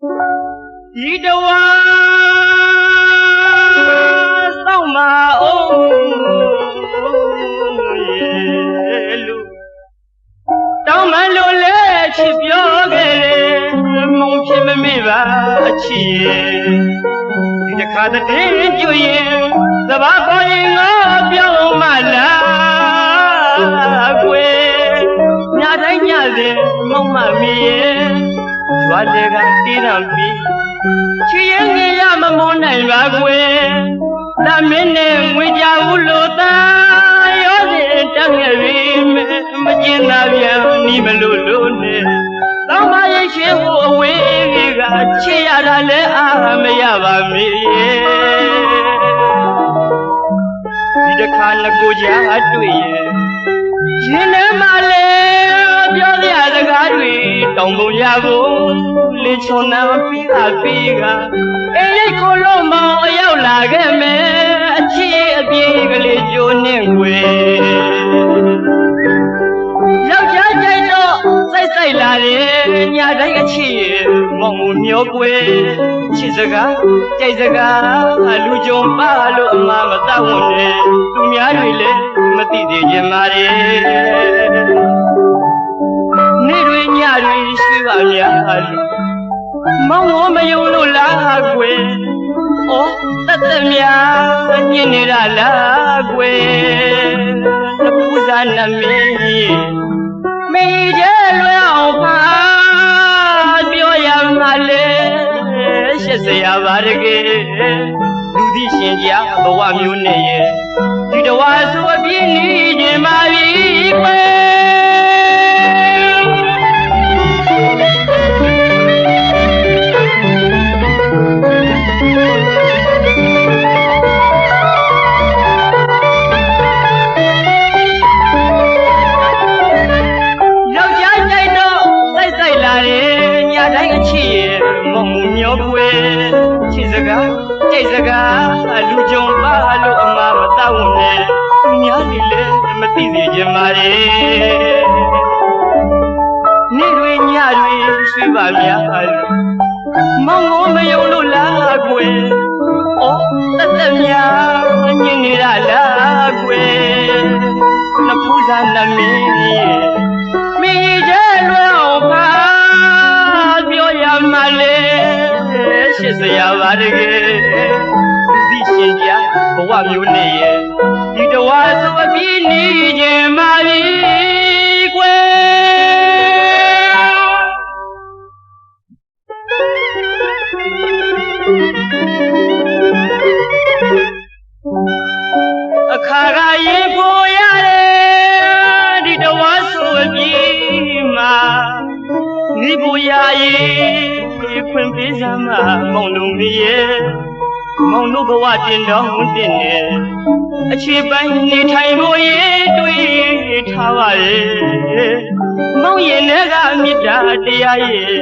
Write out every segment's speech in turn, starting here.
ဒီတဝါစောင့်မအောင်ရဲ့လူတောင်းမလို့လဲချစ်ပြောခဲ့တယ်မုံဖြစ်မမေ့ပါအချစ်ရဲ့ဒီတစ်ခါတည်းကြွရင်သဘာပေါ်ရင်ငါပြောင်းမလား ရွာတွေကတီးရံပြီးချီရင်ကြီးရမမုန်းနိုင်ပါကွယ်။လာမင်းနဲ့ငွေကြဘူးလို့သားရောစဉ်တက်ငယ်ပြီမကျင်သာပြန်နီးမလို့လို့နဲ့။သောမရိတ်ရှင်ကိုအဝေးကြီးကချစ်ရတာလည်းအာမရပါမေ။ဒီတစ်ခါငကိုကြားတွေ့ရဲ့ရှင်ထဲမှာ ချုံနာပြီးတာပြီးကအေးရိတ်ကိုလုံးမောင်အရောက်လာခဲ့မယ်အချစ်အပြေးကလေးကြိုးနဲ့ွယ်ယောက်ျားကြိုက်တော့စိတ်ဆိုင်လာတယ်ညာတိုင်းအချစ်မောင်ကိုမျောကွယ်ချစ်စကားကြိုက်စကားလူကြုံပါလို့အမမတတ်ဝင်တယ်သူများတွေလည်းမသိသေးကြပါလေနေ့တွေညတွေရွှေပါများလို့ မောင်ကိုမယုံလို့လားကွယ်။အော်တတ်တများညင်နေတာလားကွယ်။တပူစားနမင်းမိကျဲလွယ်အောင်ပါပြောရမှာလေရှစ်စရာပါတကယ်လူသိရှင်ကြားဘဝမျိုးနဲ့ရဲ့ဒီတဝါဆိုအပြည့်နေ ရဲ့မုံမျောကွယ်ချစ်စကားကြိတ်စကားလူကြုံပါလို့အမမတတ်ဝင်နဲ့သူများနေလဲမသိစေချင်ပါလေနေ့တွေညတွေရွှေပါများလို့မောင်ကိုမယုံလို့လားကွယ်အော်တတ်တတ်များညင်နေတာလားကွယ် တကယ်ဒီရှင်ကြဘဝမျိုးနဲ့ရဲ့ဒီတဝါဆိုအပြည့်နေခြင်းမာပြီကွယ်အခါကရင်ဖို့ရတယ်ဒီတဝါဆိုအပြည့်မှာနိဘူရာရေး ခွင့်ပေးစမ်းမမောင်တို့မီရဲ့မောင်တို့ဘဝတင်တော်တင်နေအခြေပိုင်းနေထိုင်ဖို့ရေးတွေးထားပါရဲ့မောင်ရင်ထဲကမေတ္တာတရားရဲ့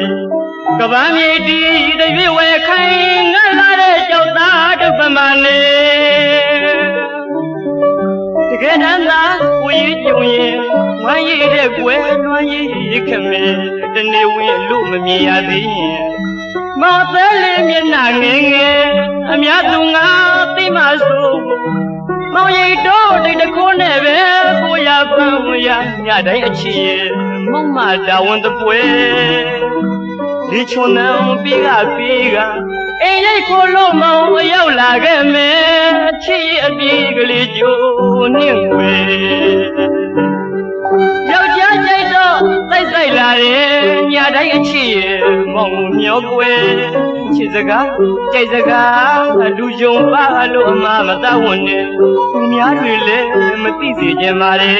ကပန်းမြေတီတရွေဝဲခိုင်ငါလာတဲ့ကြောက်သားဒုပ္ပမနေတကယ်တမ်းသာကိုရည်ကြုံရင်ဝမ်းရည်တဲ့ကွယ်လွမ်းရည်ခမဲတနေ့ဝင်လို့မမြင်ရသေးရင် မော်သေးလေးမျက်နှာငယ်ငယ်အများသူငါသိမှဆိုမောင်ရိတ်တော့တိတ်တခိုးနဲ့ပဲကိုရပန်းရညတိုင်းအချီမုံမတာဝန်တပွဲဒီချုံနံပြီးကပြီးကအိမ်ရိတ်ကိုလို့မောင်အရောက်လာခဲ့မယ်ချစ်ရဲ့အပြေးကလေးကြိုးနှင့်ွယ်ယော င်ကိုမျောကွယ်ချစ်စကားကြိုက်စကားလူယုံပါလို့အမမတတ်ဝင်နဲ့သူများတွေလည်းမသိစေချင်ပါလေ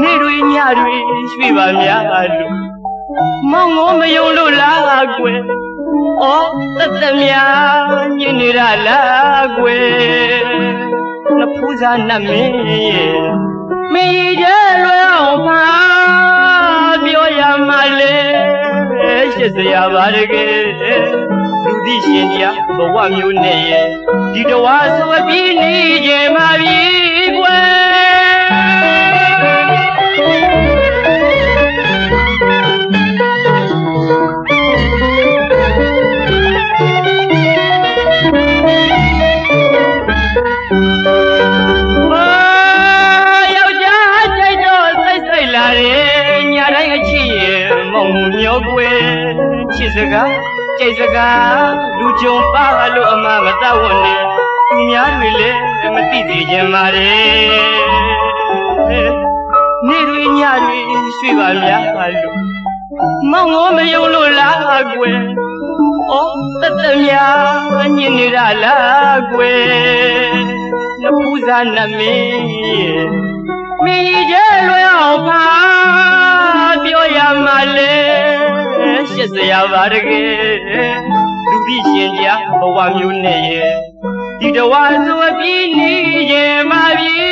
နေ့တွေညတွေရွှေပါများလို့မောင်ကိုမယုံလို့လားကွယ်။အော်တသက်များညင်နေတာလားကွယ်။နဖူးစားနတ်မင်းရဲ့မိကျဲလွယ်အောင်ပါပြော စ်စရာပါတကယ်လူသိရှင်ကြားဘဝမျိုးနဲ့ရဲ့ဒီတဝါဆိုအပြီးနေခြင်းပါ ချစ်စကားကြိတ်စကားလူကြုံပါလို့အမမတတ်ဝန်နဲ့သူများတွေလည်းမသိစေချင်ပါလေနေတွေညတွေရွှေပါများလို့မောင်ငေါမယုံလို့လားကွယ်ဩတသက်များညင်နေတာလားကွယ်နဖူးစားနမင်းရဲ့မင်းကြီးကျဲလွယ် စ်စရာပါတကယ်လူပြီးရှင်ကြဘဝမျိုးနဲ့ရဲ့ဒီတဝါဆိုအပြီးနေခြင်းပါပြီကွယ်